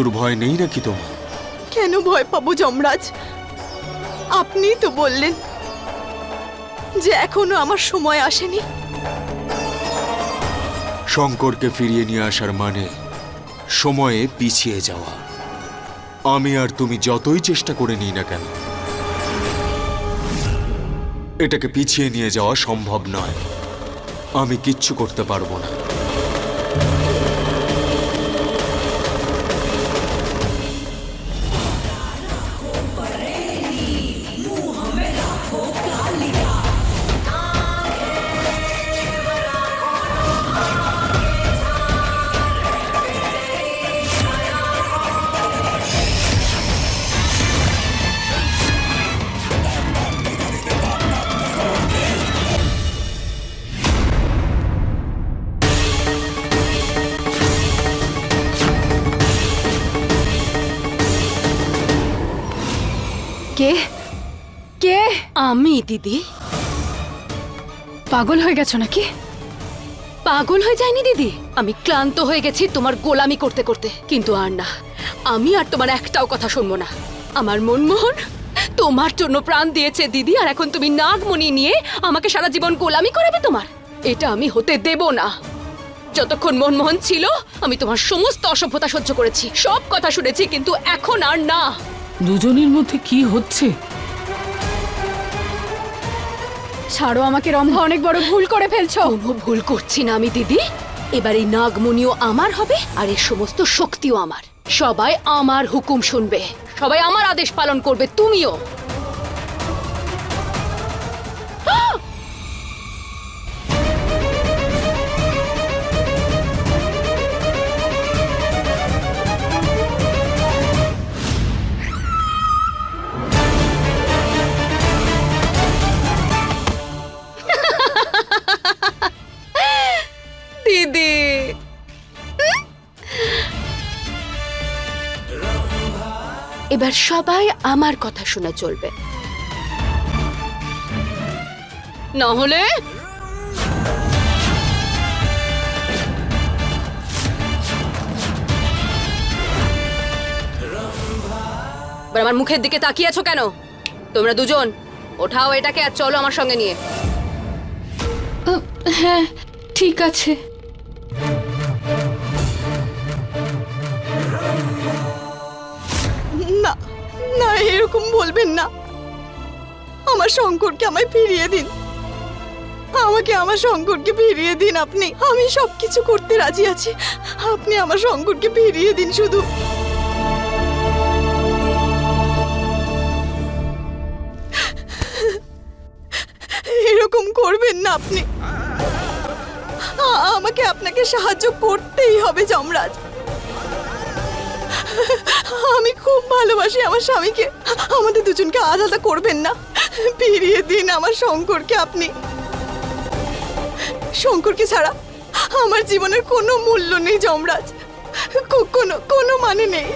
মৃত্যুর ভয় নেই নাকি তোমার? কেন ভয় পাবো যমরাজ? আপনিই তো বললেন যে এখনও আমার সময় আসেনি। শঙ্করকে ফিরিয়ে নিয়ে আসার মানে সময়ে পিছিয়ে যাওয়া। আমি আর তুমি যতই চেষ্টা করে নিই না কেন এটাকে পিছিয়ে নিয়ে যাওয়া সম্ভব নয়। আমি কিচ্ছু করতে পারব না। আমি দিদি। পাগল হয়ে গেছো নাকি? পাগল হয়ে যায়নি দিদি। আমি ক্লান্ত হয়ে গেছি তোমার গোলামি করতে করতে। কিন্তু আর না আমি আর তোমার একটাও কথা শুনব না। আমার মনমোহন তোমার জন্য প্রাণ দিয়েছে দিদি আর এখন তুমি নাগমণি নিয়ে আমাকে সারা জীবন গোলামি করাবে তোমার। এটা আমি হতে দেব না। যতক্ষণ মনমোহন ছিল আমি তোমার সমস্ত অসভ্যতা সহ্য করেছি। সব কথা শুনেছি কিন্তু এখন আর না। দুজনের মধ্যে কি হচ্ছে? ছাড়ো আমাকে, রম্ভা, অনেক বড় ভুল করে ফেলছো। কোনো ভুল করছি না আমি, দিদি। এবার এই নাগমণিও আমার হবে, আর এই সমস্ত শক্তিও আমার। সবাই আমার হুকুম শুনবে। সবাই আমার আদেশ পালন করবে, তুমিও। এবার সবাই আমার কথা শুনে চলবে। না হলে? আমার মুখের দিকে তাকিয়ে আছো কেন? তোমরা দুজন, ওঠাও এটাকে আর চলো আমার সঙ্গে নিয়ে। হ্যাঁ ঠিক আছে। এরকম বলবেন না। আমার শঙ্করকে আমায় ফিরিয়ে দিন। আমাকে আমার শঙ্করকে ফিরিয়ে দিন আপনি। আমি সব কিছু করতে রাজি আছি। আপনি আমার শঙ্করকে ফিরিয়ে দিন শুধু। এরকম করবেন না আপনি। আমাকে আপনাকে সাহায্য করতেই হবে যমরাজ। আমি খুব ভালোবাসি আমার স্বামীকে। আমাদের দুজনকে আলাদা করবেন না। ফিরিয়ে দিন আমার শঙ্করকে আপনি। শঙ্করকে ছাড়া আমার জীবনের কোনো মূল্য নেই যমরাজ। কোনো কোনো মানে নেই।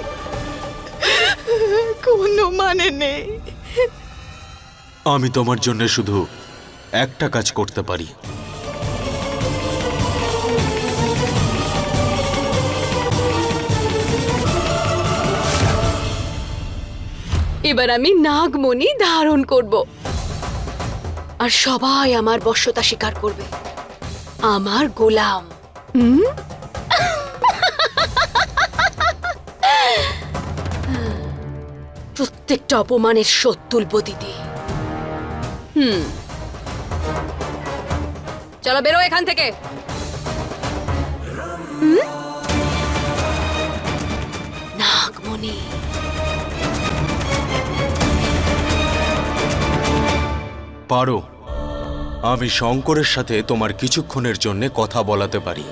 কোনো মানে নেই। আমি তোমার জন্য শুধু একটা কাজ করতে পারি। এবার আমি নাগমণি ধারণ করব। আর সবাই আমার বশ্যতা স্বীকার করবে। আমার গোলাম। হুম? প্রত্যেকটা অপমানের শোধ তুলব দিদি। হুম। চলো বেরো এখান থেকে? নাগমণি। পারো। আমি শঙ্করের সাথে তোমার কিছুক্ষণের জন্য কথা বলাতে পারি।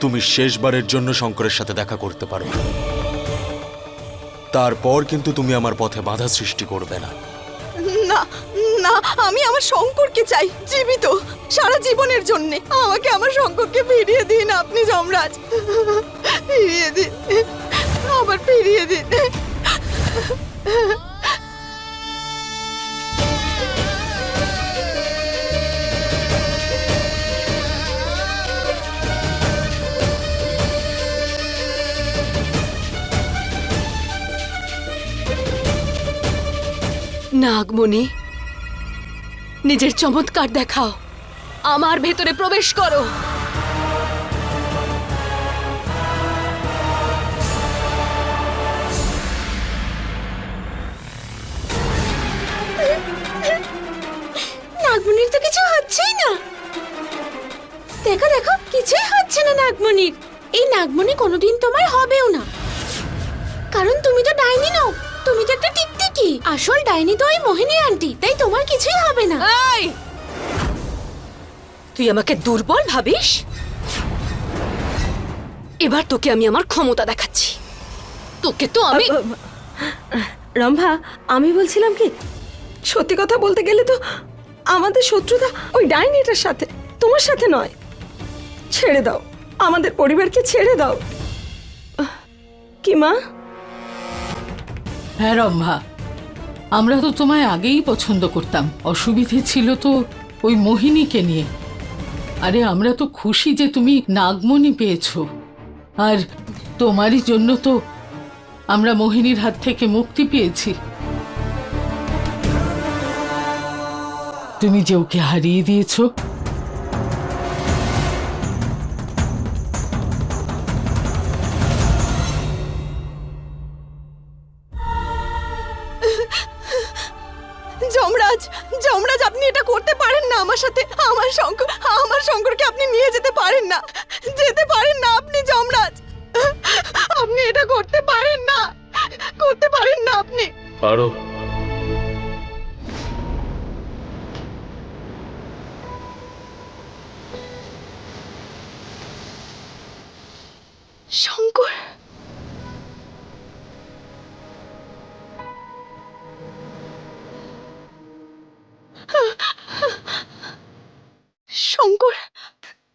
তুমি শেষবারের জন্য শঙ্করের সাথে দেখা করতে পারো। তারপর কিন্তু তুমি আমার পথে বাধা সৃষ্টি করবে না। না না, আমি আমার শঙ্করকে চাই, জীবিত, সারা জীবনের জন্য। আমাকে আমার শঙ্করকে ফিরিয়ে দিন আপনি যমরাজ। ফিরিয়ে দিন, আবার ফিরিয়ে দিন। নাগমণি, নিজের চমৎকার দেখাও। আমার ভেতরে প্রবেশ করো। নাগমণির তো কিছু হচ্ছেই না। দেখো দেখো, কিছুই হচ্ছে না নাগমণির। এই নাগমণি কোনোদিন তোমার হবেও না। কারণ তুমি তো ডাইনি নও, তুমি তো একটা আসল ডাইনি তো ওই মোহিনী আন্টি তাই তোমার কিছুই হবে না। এই! তুই আমাকে দুর্বল ভাবিস? এবার তোকে আমি আমার ক্ষমতা দেখাচ্ছি। তোকে তো আমি রম্ভা আমি বলছিলাম কি সত্যি কথা বলতে গেলে তো আমাদের শত্রুতা ওই ডাইনিটার সাথে তোমার সাথে নয়। ছেড়ে দাও আমাদের পরিবারকে ছেড়ে দাও। কি মা? হ্যাঁ রম্ভা। আমরা তো তোমায় আগেই পছন্দ করতাম। অসুবিধে ছিল তো ওই মোহিনীকে নিয়ে। আরে আমরা তো খুশি যে তুমি নাগমণি পেয়েছ। আর তোমারই জন্য তো আমরা মোহিনীর হাত থেকে মুক্তি পেয়েছি। তুমি যে ওকে হারিয়ে দিয়েছ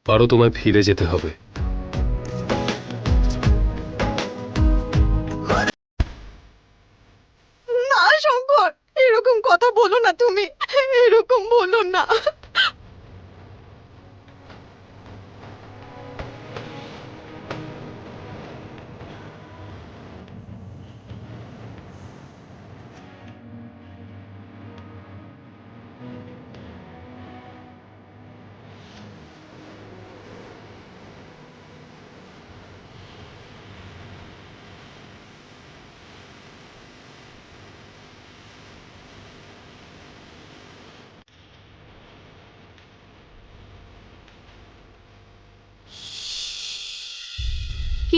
পারো তোমায় ফিরে যেতে হবে।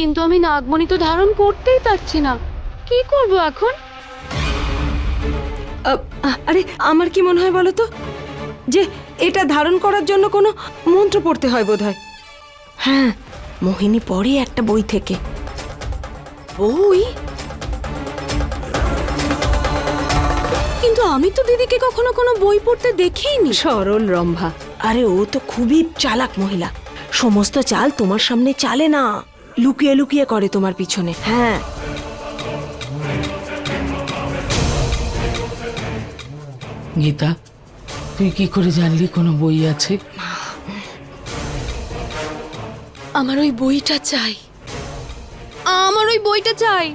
কিন্তু আমি নাগমণি তো ধারণ করতেই পারছি না। কি করব এখন? আরে আমার কি মনে হয় বলো তো? যে এটা ধারণ করার জন্য কোনো মন্ত্র পড়তে হয় বোধহয়। হ্যাঁ মোহিনী পড়ে একটা বই থেকে। বই? কিন্তু আমি তো দিদিকে কখনো কোনো বই পড়তে দেখিনি। সরল রম্ভা। আরে ও তো খুবই চালাক মহিলা। সমস্ত চাল তোমার সামনে চালে না। লুকিয়ে লুকিয়ে করে তোমার পিছনে হ্যাঁ। গীতা তুই কি করে জানলি কোনো বই আছে? আমার ওই বইটা চাই। আমার ওই বইটা চাই।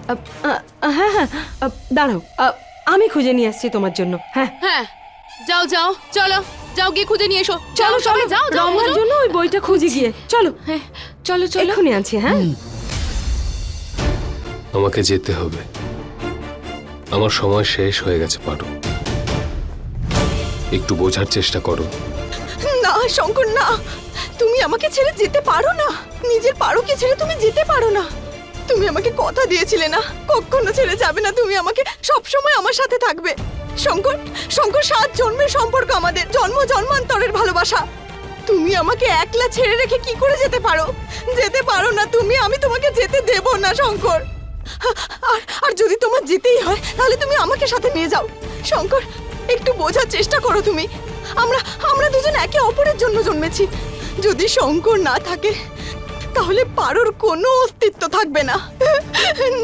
হ্যাঁ হ্যাঁ দাঁড়াও আমি খুঁজে নিয়ে আসছি তোমার জন্য হ্যাঁ। হ্যাঁ যাও যাও চলো। যাও গিয়ে খুঁজে নিয়ে এসো। চলো সবাই যাও যাও রম্ভার জন্য ওই বইটা খুঁজে গিয়ে। চলো। হ্যাঁ চলো চলো। এক্ষুনি আছি হ্যাঁ? আমাকে যেতে হবে। আমার সময় শেষ হয়ে গেছে পারো। একটু বোঝার চেষ্টা করো। না শঙ্কর না। তুমি আমাকে ছেড়ে যেতে পারো না। নিজের পারোকে ছেড়ে তুমি যেতে পারো না। তুমি আমাকে কথা দিয়েছিলে না। কখনো ছেড়ে যাবে না। তুমি আমাকে সব সময় আমার সাথে থাকবে। শঙ্কর শঙ্কর সাত জন্মের সম্পর্ক আমাদের। জন্ম জন্মান্তরের ভালোবাসা। তুমি আমাকে একলা ছেড়ে রেখে কি করে যেতে পারো? যেতে পারো না তুমি, আমি তোমাকে যেতে দেব না, শঙ্কর। আর আর যদি তোমার যেতেই হয়, তাহলে তুমি আমাকে সাথে নিয়ে যাও। শঙ্কর, একটু বোঝার চেষ্টা করো তুমি। আমরা আমরা দুজন একে অপরের জন্য জন্মেছি। যদি শঙ্কর না থাকে, তাহলে পারোর কোনো অস্তিত্ব থাকবে না।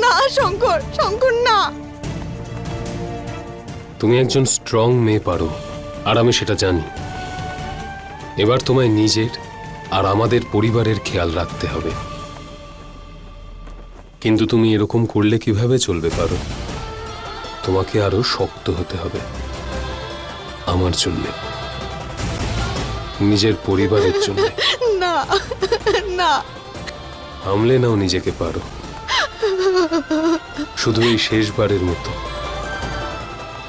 না, শঙ্কর শঙ্কর, না। তুমি একজন স্ট্রং মেয়ে পারো আর আমি সেটা জানি। এবার তোমায় নিজের আর আমাদের পরিবারের খেয়াল রাখতে হবে। কিন্তু তুমি এরকম করলে কীভাবে চলবে পারো? তোমাকে আরও শক্ত হতে হবে আমার জন্য। নিজের পরিবারের জন্য। না না। হামলে নাও নিজেকে পারো। শুধু এই শেষবারের মতো।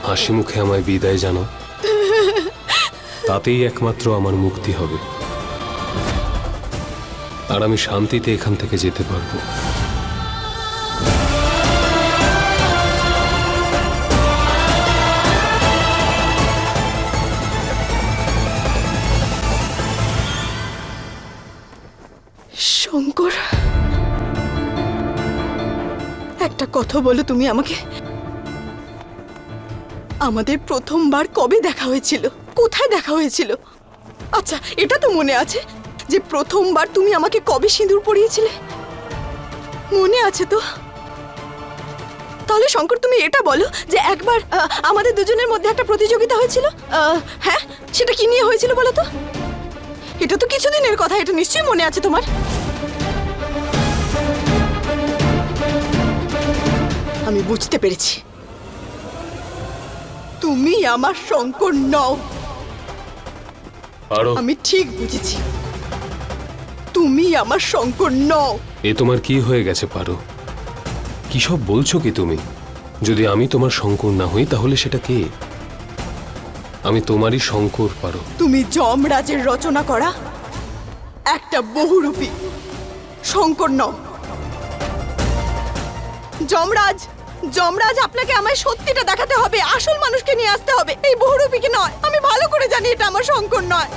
হাসি মুখে আমায় বিদায় জানাও তাতেই একমাত্র আমার মুক্তি হবে। আর আমি শান্তিতে এখান থেকে যেতে পারব। শঙ্কর, একটা কথা বলো তুমি আমাকে। আমাদের প্রথমবার কবে দেখা হয়েছিল? কোথায় দেখা হয়েছিল? আচ্ছা এটা তো মনে আছে যে প্রথমবার তুমি আমাকে কবে সিঁদুর পরিয়েছিলে? মনে আছে তো। তাহলে শঙ্কর, তুমি এটা বলো যে একবার আমাদের দুজনের মধ্যে একটা প্রতিযোগিতা হয়েছিল? হ্যাঁ সেটা কি নিয়ে হয়েছিল বলো তো? এটা তো কিছুদিনের কথা, এটা নিশ্চয়ই মনে আছে তোমার। আমি বুঝতে পেরেছি। তুমি আমার শঙ্কর নও। আরও আমি ঠিক বুঝেছি। তুমি আমার শঙ্কর নও। এ তোমার কি হয়ে গেছে পারো? কি সব বলছো কি তুমি? যদি আমি তোমার শঙ্কর না হই তাহলে সেটা কে? আমি তোমারই শঙ্কর পারো। তুমি যমরাজের রচনা করা একটা বহুরূপী শঙ্কর নও। যমরাজ যমরাজ আপনাকে আমায় সত্যিটা দেখাতে হবে, আসল মানুষকে নিয়ে আসতে হবে। এই বহুরূপীকে নয়, আমি ভালো করে জানি এটা আমার শঙ্কর নয়।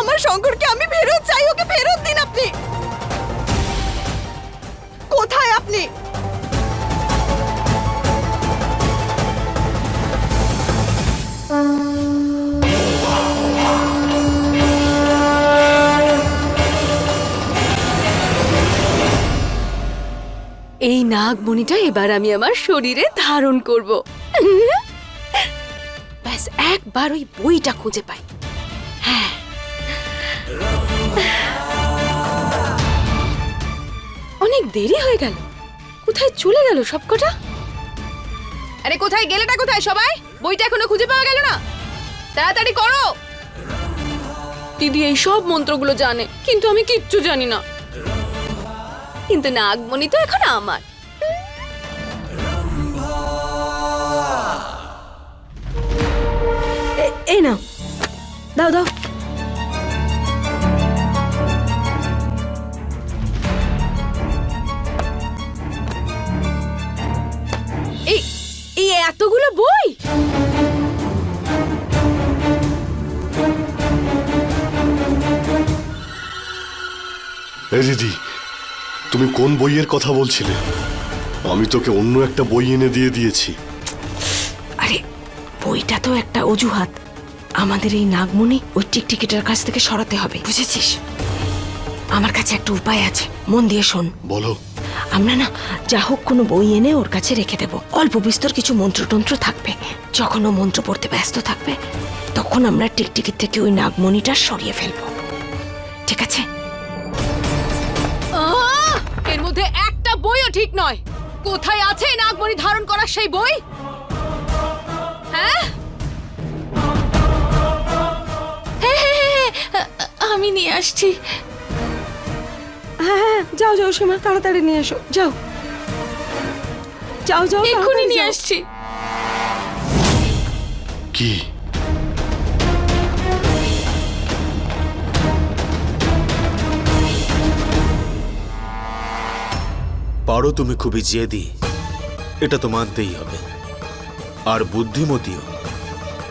আমার শঙ্করকে আমি ফেরত চাই, ওকে ফেরত দিন আপনি। কোথায় আপনি? এই নাগমণিটা এবার আমি আমার শরীরে ধারণ করব। ব্যাস একবার ওই বইটা খুঁজে পাই। হ্যাঁ। অনেক দেরি হয়ে গেল। কোথায় চলে গেল সবকটা? আরে কোথায় গেলেটা কোথায় সবাই? বইটা এখনও খুঁজে পাওয়া গেল না? তাড়াতাড়ি করো! দিদি এই সব মন্ত্রগুলো জানে কিন্তু আমি কিচ্ছু জানি না। কিন্তু নাগমণি তো এখন আমার। এই নাও। দাও দাও। এই এই এতগুলো বই? এ দিদি তুমি কোন বইয়ের কথা বলছিলে? আমি তোকে অন্য একটা বই এনে দিয়ে দিয়েছি। আরে বইটা তো একটা অজুহাত। আমাদের এই নাগমণি ওই টিকটিকিটার কাছ থেকে সরাতে হবে বুঝেছিস? আমার কাছে একটা উপায় আছে। মন দিয়ে শোন। বলো। আমরা না যা হোক কোনো বই এনে ওর কাছে রেখে দেব। অল্প বিস্তর কিছু মন্ত্রতন্ত্র থাকবে। যখন ও মন্ত্র পড়তে ব্যস্ত থাকবে তখন আমরা টিকটিকির থেকে ওই নাগমণিটা সরিয়ে ফেলব। ঠিক আছে! এর মধ্যে একটা বইও ঠিক নয়। কোথায় আছে নাগমণি ধারণ করার সেই বই? হ্যাঁ? আমি নিয়ে আসছি। হ্যাঁ হ্যাঁ যাও যাও সীমা তাড়াতাড়ি নিয়ে এসো যাও। যাও যাও এক্ষুনি নিয়ে আসছি। কি? পারো তুমি খুবই জেদি। এটা তো মানতেই হবে। আর বুদ্ধিমতীও।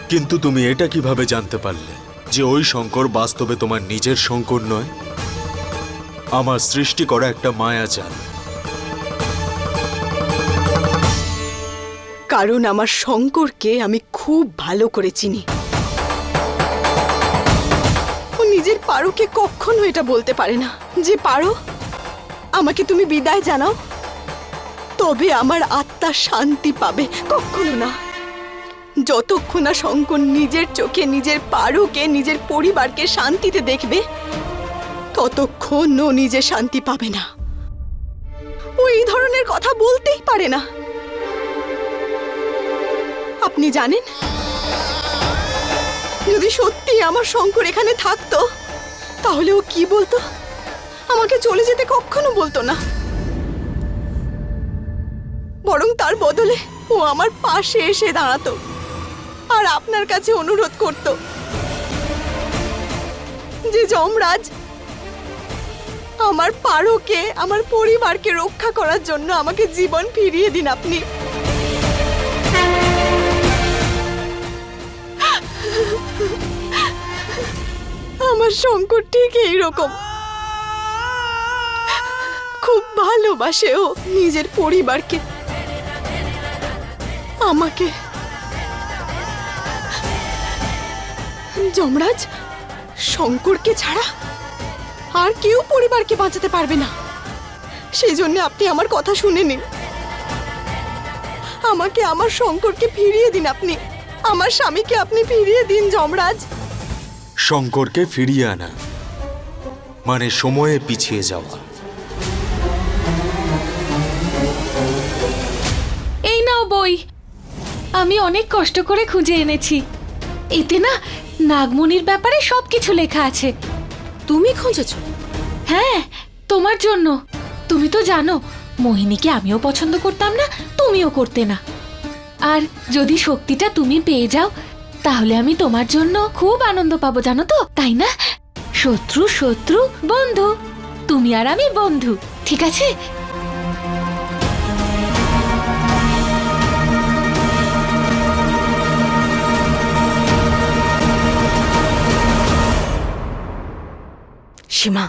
কিন্তু তুমি এটা কীভাবে জানতে পারলে যে ওই শঙ্কর বাস্তবে তোমার নিজের শঙ্কর নয়? আমার সৃষ্টি করা একটা মায়াজাল। কারণ আমার শঙ্করকে আমি খুব ভালো করে চিনি। ও নিজের পারোকে কখনো এটা বলতে পারে না। যে পারো, আমাকে তুমি বিদায় জানাও। তবে আমার আত্মা শান্তি পাবে, কখনো না। যতক্ষণ না শঙ্কর নিজের চোখে, নিজের পারোকে, নিজের পরিবারকে শান্তিতে দেখবে ততক্ষণ ও নিজে শান্তি পাবে না। ও এই ধরনের কথা বলতেই পারে না। আপনি জানেন? যদি সত্যি আমার শঙ্কর এখানে থাকতো, তাহলে ও কি বলতো? আমাকে চলে যেতে কখনো বলতো না। বরং তার বদলে ও আমার পাশে এসে দাঁড়াতো আর আপনার কাছে অনুরোধ করত যে যমরাজ, আমার পারোকে, আমার পরিবারকে রক্ষা করার জন্য আমাকে জীবন ফিরিয়ে দিন আপনি। আমার শঙ্কর ঠিক এইরকম। খুব ভালোবাসে ও নিজের পরিবারকে। আমাকে। যমরাজ, শঙ্করকে ছাড়া আর কেউ পরিবারকে বাঁচাতে পারবে না। সেই জন্য আপনি আমার কথা শুনে নিন। আমাকে আমার শঙ্করকে ফিরিয়ে দিন আপনি। আমার স্বামীকে আপনি ফিরিয়ে দিন, যমরাজ। শঙ্করকে ফিরিয়ে আনা মানে সময়ে পিছিয়ে যাওয়া। আমি অনেক কষ্ট করে খুঁজে এনেছি। এতে না নাগমণির ব্যাপারে সব কিছু লেখা আছে। তুমি খুঁজেছ? হ্যাঁ তোমার জন্য। তুমি তো জানো মোহিনীকে আমিও পছন্দ করতাম না তুমিও করতে না। আর যদি শক্তিটা তুমি পেয়ে যাও তাহলে আমি তোমার জন্য খুব আনন্দ পাবো জানো তো? তাই না? শত্রু শত্রু বন্ধু। তুমি আর আমি বন্ধু ঠিক আছে? সীমা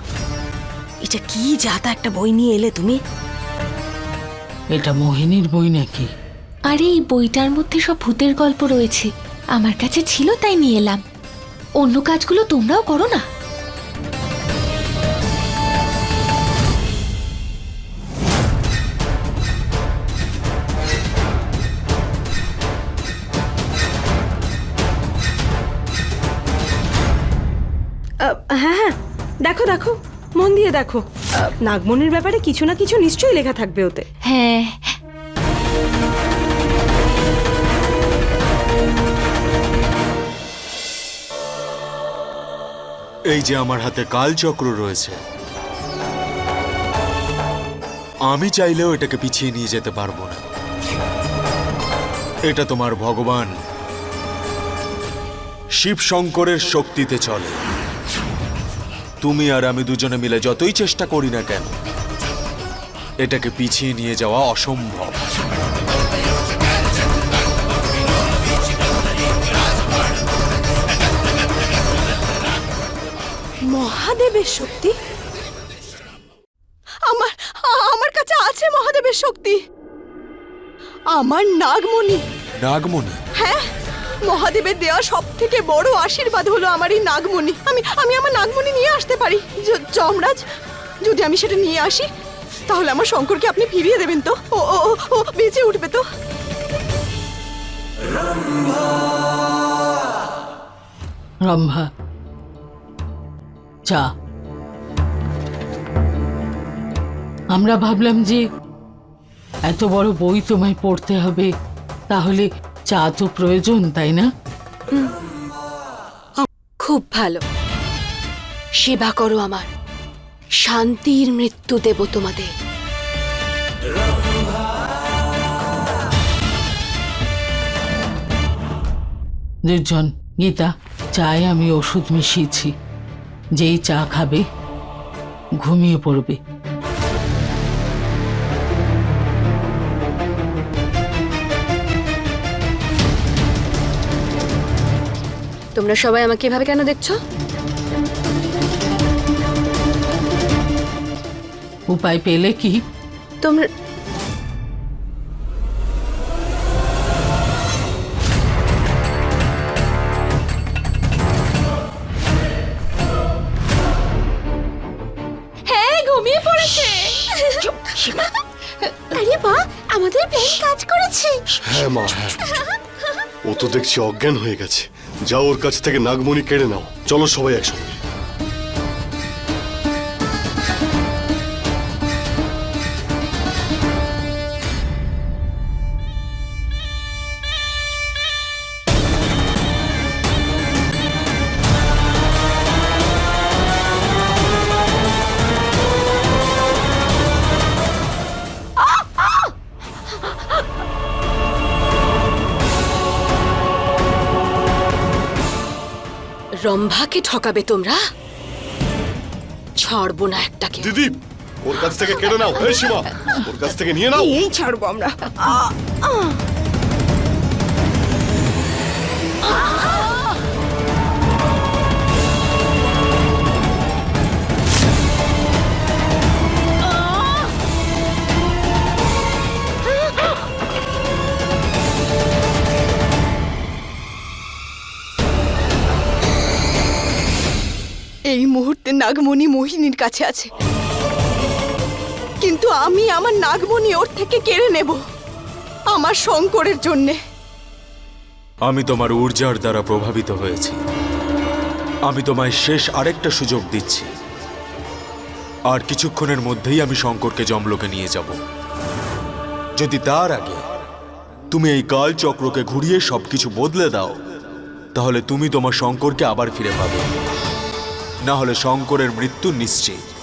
এটা কি যাতা একটা বই নিয়ে এলে তুমি? এটা মোহিনীর বই নাকি? আরে এই বইটার মধ্যে সব ভূতের গল্প রয়েছে। আমার কাছে ছিল তাই নিয়ে এলাম। অন্য কাজগুলো তোমরাও করো না। হ্যাঁ হ্যাঁ। দেখো দেখো মন দিয়ে দেখো। নাগমনির ব্যাপারে কিছু না কিছু নিশ্চয়ই লেখা থাকবে ওতে। হ্যাঁ। এই যে আমার হাতে কালচক্র রয়েছে আমি চাইলেও এটাকে পিছিয়ে নিয়ে যেতে পারব না। এটা তোমার ভগবান শিব শঙ্করের শক্তিতে চলে। তুমি আর আমি দুজনে মিলে যতই চেষ্টা করি না কেন এটাকে পিছিয়ে নিয়ে যাওয়া অসম্ভব। মহাদেবের শক্তি? আমার আমার কাছে আছে মহাদেবের শক্তি। আমার নাগমণি। নাগমণি? হ্যাঁ। মহাদেবের দেওয়া সব থেকে বড় আশীর্বাদ হলো আমার এই নাগমণি। আমি আমি আমার নাগমণি নিয়ে আসতে পারি। যমরাজ যদি আমি সেটা নিয়ে আসি তাহলে আমার শঙ্করকে আপনি ফিরিয়ে দেবেন তো। ও ও, ও বেঁচে উঠবে তো। রম্ভা চা আমরা ভাবলাম যে এত বড় বই তোমায় পড়তে হবে তাহলে চা তো প্রয়োজন তাই না? খুব ভালো। সেবা করো আমার। শান্তির মৃত্যু দেব তোমাদের। নির্জন গীতা চায়ে আমি ওষুধ মিশিয়েছি। যেই চা খাবে ঘুমিয়ে পড়বে। তোমরা সবাই আমাকে এভাবে কেন দেখছ? উপায় পেলে কি? তোমরা হ্যাঁ ঘুমিয়ে পড়েছে। আরে বা আমাদের প্ল্যান কাজ করেছে। হ্যাঁ মা হ্যাঁ। ও তো দেখছি অজ্ঞান হয়ে গেছে। যাও ওর কাছ থেকে নাগমণি কেড়ে নাও। চলো সবাই একসঙ্গে। রম্ভাকে ঠকাবে তোমরা? ছাড়বো না একটাকে। দিদি ওর কাছ থেকে কেড়ে নাও। হে সীমা ওর কাছ থেকে নিয়ে নাও। এই ছাড়বো আমরা। এই মুহূর্তে নাগমণি মোহিনীর কাছে আছে। কিন্তু আমি আমার নাগমণি ওর থেকে কেড়ে নেব, আমার শঙ্করের জন্যে। আমি তোমার ঊর্জার দ্বারা প্রভাবিত হয়েছি। আমি তোমায় শেষ আরেকটা সুযোগ দিচ্ছি। আর কিছুক্ষণের মধ্যেই আমি শঙ্করকে জমলোকে নিয়ে যাব। যদি তার আগে তুমি এই কাল চক্রকে ঘুরিয়ে সবকিছু বদলে দাও, তাহলে তুমি তোমার শঙ্করকে আবার ফিরে পাবে। না হলে শঙ্করের মৃত্যু নিশ্চিত।